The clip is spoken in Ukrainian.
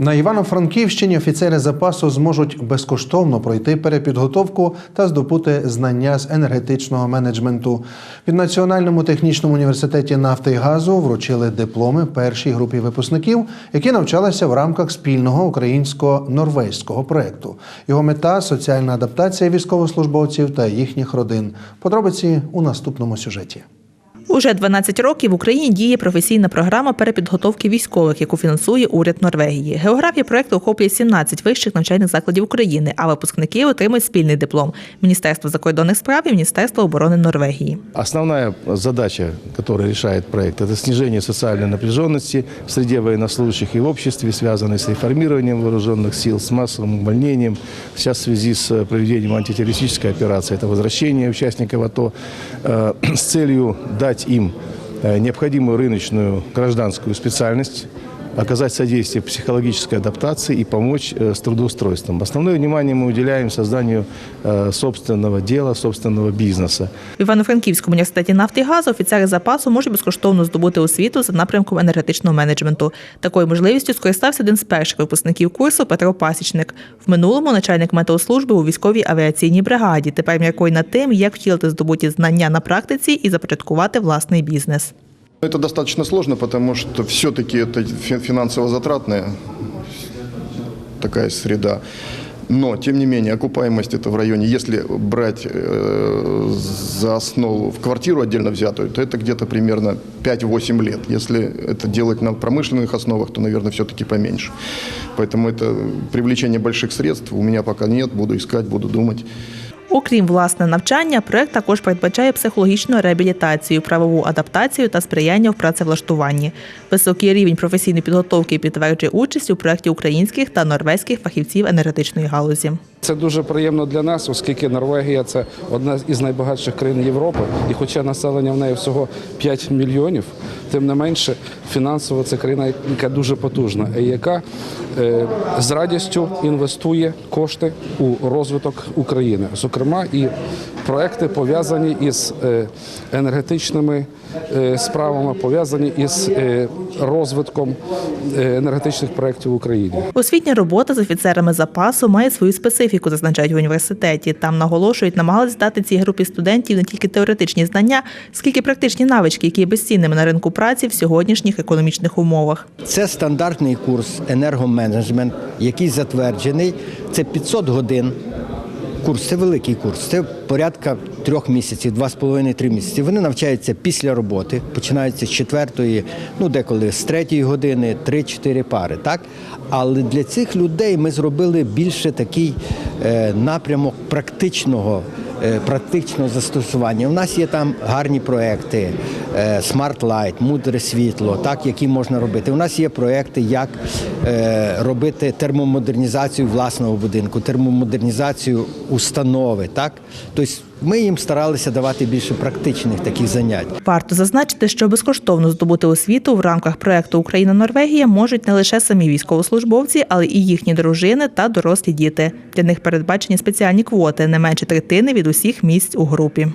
На Івано-Франківщині офіцери запасу зможуть безкоштовно пройти перепідготовку та здобути знання з енергетичного менеджменту. Від Національному технічному університеті нафти і газу вручили дипломи першій групі випускників, які навчалися в рамках спільного українсько-норвезького проекту. Його мета соціальна адаптація військовослужбовців та їхніх родин. Подробиці у наступному сюжеті. Уже 12 років в Україні діє професійна програма перепідготовки військових, яку фінансує уряд Норвегії. Географія проекту охоплює 17 вищих навчальних закладів України, а випускники отримують спільний диплом Міністерства закордонних справ і Міністерства оборони Норвегії. Основная задача, которую решает проект, это снижение социальной напряженности в среде военнослужащих и в обществе, связанной с реформированием вооруженных сил, с массовым увольнением. Сейчас в связи с проведением антитеррористической операции, это возвращение участников АТО э, с целью дать им э, необходимую рыночную гражданскую специальность, оказать содействие психологической адаптации и помочь э, с трудоустройством. Основное внимание мы уделяем созданию э, собственного дела, собственного бизнеса. В Івано-Франківському університеті нафти і газу офіцери запасу можуть безкоштовно здобути освіту за напрямком енергетичного менеджменту. Такою можливістю скористався один з перших випускників курсу Петро Пасічник. В минулому начальник метеослужби у військовій авіаційній бригаді. Тепер міркує над тим, як втілити здобуті знання на практиці і започаткувати власний бізнес. Это достаточно сложно, потому что все-таки это фи- финансово затратная такая среда. Но, тем не менее, окупаемость это в районе, если брать э, за основу в квартиру отдельно взятую, то это где-то примерно 5-8 лет. Если это делать на промышленных основах, то, наверное, все-таки поменьше. Поэтому это привлечение больших средств у меня пока нет, буду искать, буду думать. Окрім власне навчання, проект також передбачає психологічну реабілітацію, правову адаптацію та сприяння в працевлаштуванні. Високий рівень професійної підготовки підтверджує участь у проєкті українських та норвезьких фахівців енергетичної галузі. Це дуже приємно для нас, оскільки Норвегія це одна із найбагатших країн Європи, і хоча населення в неї всього 5 мільйонів, тим не менше фінансово це країна, яка дуже потужна, і яка е, з радістю інвестує кошти у розвиток України, зокрема і проекти пов'язані із е, енергетичними е, справами, пов'язані із е, розвитком енергетичних проєктів в Україні. Освітня робота з офіцерами запасу має свою специфіку, зазначають в університеті. Там наголошують, намагались дати цій групі студентів не тільки теоретичні знання, скільки практичні навички, які є безцінними на ринку праці в сьогоднішніх економічних умовах. Це стандартний курс енергоменеджмент, який затверджений. Це 500 годин. Курс це великий курс. Це порядка трьох місяців, два з половиною три місяці. Вони навчаються після роботи, починаються з четвертої, ну деколи з третьої години, три-чотири пари. Так, але для цих людей ми зробили більше такий е, напрямок практичного. Е, Практичного застосування. У нас є там гарні проекти, е, Smart Light, мудре світло, так, які можна робити. У нас є проекти, як е, робити термомодернізацію власного будинку, термомодернізацію установи. Так? Тобто ми їм старалися давати більше практичних таких занять. Варто зазначити, що безкоштовно здобути освіту в рамках проекту Україна-Норвегія можуть не лише самі військовослужбовці, але і їхні дружини та дорослі діти. Для них передбачені спеціальні квоти не менше третини від усіх місць у групі.